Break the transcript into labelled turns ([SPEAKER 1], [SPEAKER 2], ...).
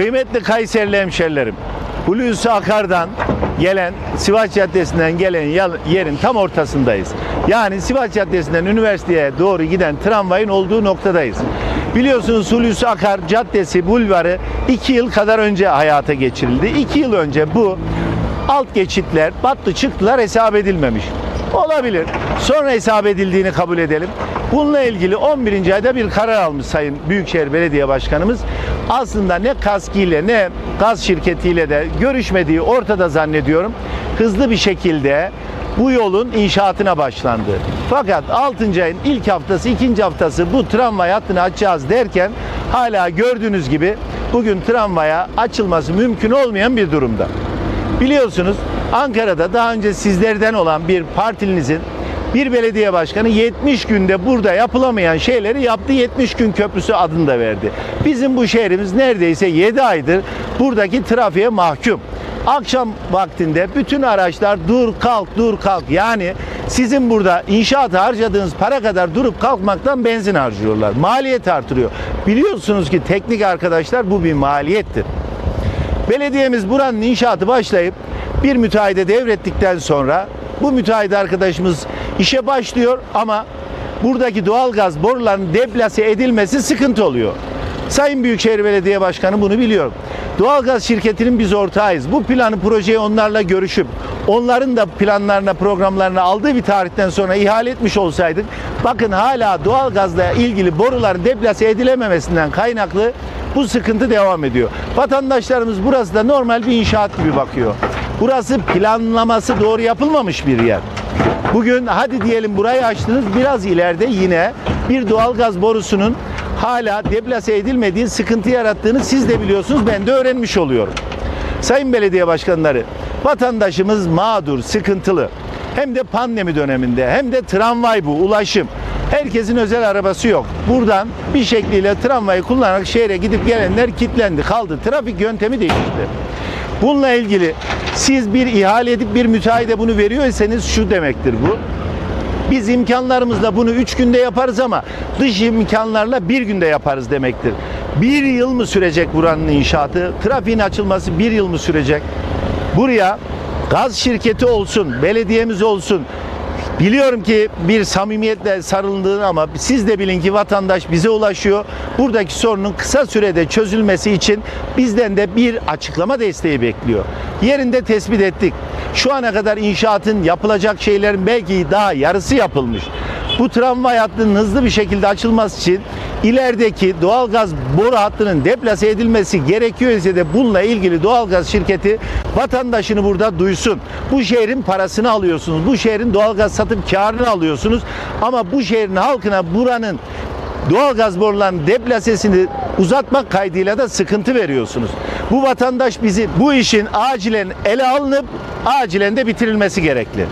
[SPEAKER 1] Kıymetli Kayserili hemşerilerim, Hulusi Akar'dan gelen, Sivas Caddesi'nden gelen yerin tam ortasındayız. Yani Sivas Caddesi'nden üniversiteye doğru giden tramvayın olduğu noktadayız. Biliyorsunuz Hulusi Akar Caddesi bulvarı 2 yıl kadar önce hayata geçirildi. 2 yıl önce bu alt geçitler battı çıktılar hesap edilmemiş. Olabilir. Sonra hesap edildiğini kabul edelim. Bununla ilgili 11. ayda bir karar almış Sayın Büyükşehir Belediye Başkanımız. Aslında ne KASKİ ne gaz şirketiyle de görüşmediği ortada zannediyorum. Hızlı bir şekilde bu yolun inşaatına başlandı. Fakat 6. ayın ilk haftası, ikinci haftası bu tramvay hattını açacağız derken hala gördüğünüz gibi bugün tramvaya açılması mümkün olmayan bir durumda. Biliyorsunuz Ankara'da daha önce sizlerden olan bir partilinizin bir belediye başkanı 70 günde burada yapılamayan şeyleri yaptı 70 gün köprüsü adını da verdi. Bizim bu şehrimiz neredeyse 7 aydır buradaki trafiğe mahkum. Akşam vaktinde bütün araçlar dur kalk dur kalk yani sizin burada inşaata harcadığınız para kadar durup kalkmaktan benzin harcıyorlar. Maliyet artırıyor. Biliyorsunuz ki teknik arkadaşlar bu bir maliyettir. Belediyemiz buranın inşaatı başlayıp bir müteahhide devrettikten sonra bu müteahhit arkadaşımız işe başlıyor ama buradaki doğalgaz borularının deplase edilmesi sıkıntı oluyor. Sayın Büyükşehir Belediye Başkanı bunu biliyor. Doğalgaz şirketinin biz ortağıyız. Bu planı projeyi onlarla görüşüp onların da planlarına programlarına aldığı bir tarihten sonra ihale etmiş olsaydık bakın hala doğalgazla ilgili boruların deplase edilememesinden kaynaklı bu sıkıntı devam ediyor. Vatandaşlarımız burası da normal bir inşaat gibi bakıyor. Burası planlaması doğru yapılmamış bir yer. Bugün hadi diyelim burayı açtınız biraz ileride yine bir doğalgaz borusunun hala deplase edilmediği sıkıntı yarattığını siz de biliyorsunuz ben de öğrenmiş oluyorum. Sayın belediye başkanları vatandaşımız mağdur, sıkıntılı. Hem de pandemi döneminde hem de tramvay bu, ulaşım. Herkesin özel arabası yok. Buradan bir şekliyle tramvayı kullanarak şehre gidip gelenler kilitlendi, kaldı. Trafik yöntemi değişti. Bununla ilgili siz bir ihale edip bir müteahhide bunu veriyorsanız şu demektir bu. Biz imkanlarımızla bunu üç günde yaparız ama dış imkanlarla bir günde yaparız demektir. Bir yıl mı sürecek buranın inşaatı? Trafiğin açılması bir yıl mı sürecek? Buraya gaz şirketi olsun, belediyemiz olsun, Biliyorum ki bir samimiyetle sarıldığını ama siz de bilin ki vatandaş bize ulaşıyor. Buradaki sorunun kısa sürede çözülmesi için bizden de bir açıklama desteği bekliyor. Yerinde tespit ettik. Şu ana kadar inşaatın yapılacak şeylerin belki daha yarısı yapılmış. Bu tramvay hattının hızlı bir şekilde açılması için ilerideki doğalgaz boru hattının deplase edilmesi gerekiyor ise de bununla ilgili doğalgaz şirketi vatandaşını burada duysun. Bu şehrin parasını alıyorsunuz. Bu şehrin doğalgaz satıp karını alıyorsunuz. Ama bu şehrin halkına buranın doğalgaz borularının deplasesini uzatmak kaydıyla da sıkıntı veriyorsunuz. Bu vatandaş bizi bu işin acilen ele alınıp acilen de bitirilmesi gerekli.